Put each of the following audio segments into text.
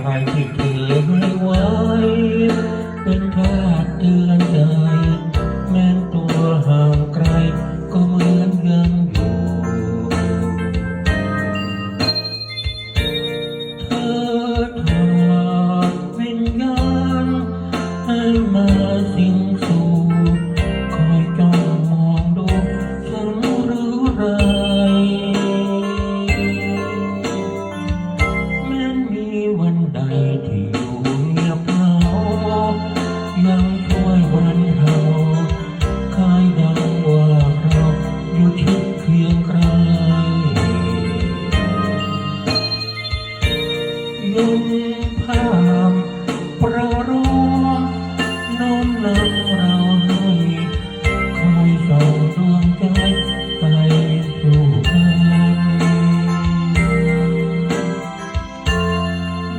อะไรที่เธอให้ไว้ เป็นพาดเตือนใจ แม้นตัวห่างไกล ก็เหมือนยังอยู่เธอถอดวิญญาณให้มาสิ่ง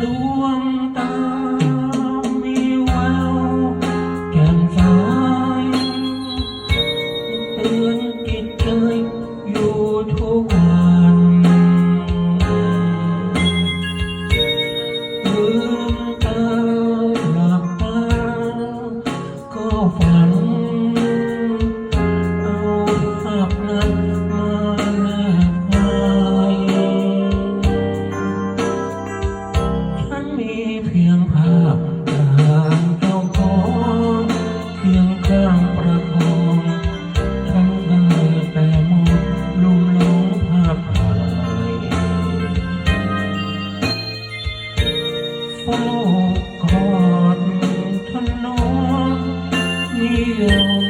ดวงตา มีแววแก่นสเตือน โกอดทนนองเดียว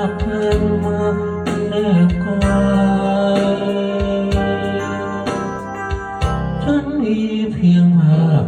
ฉันมีเพียงภาพ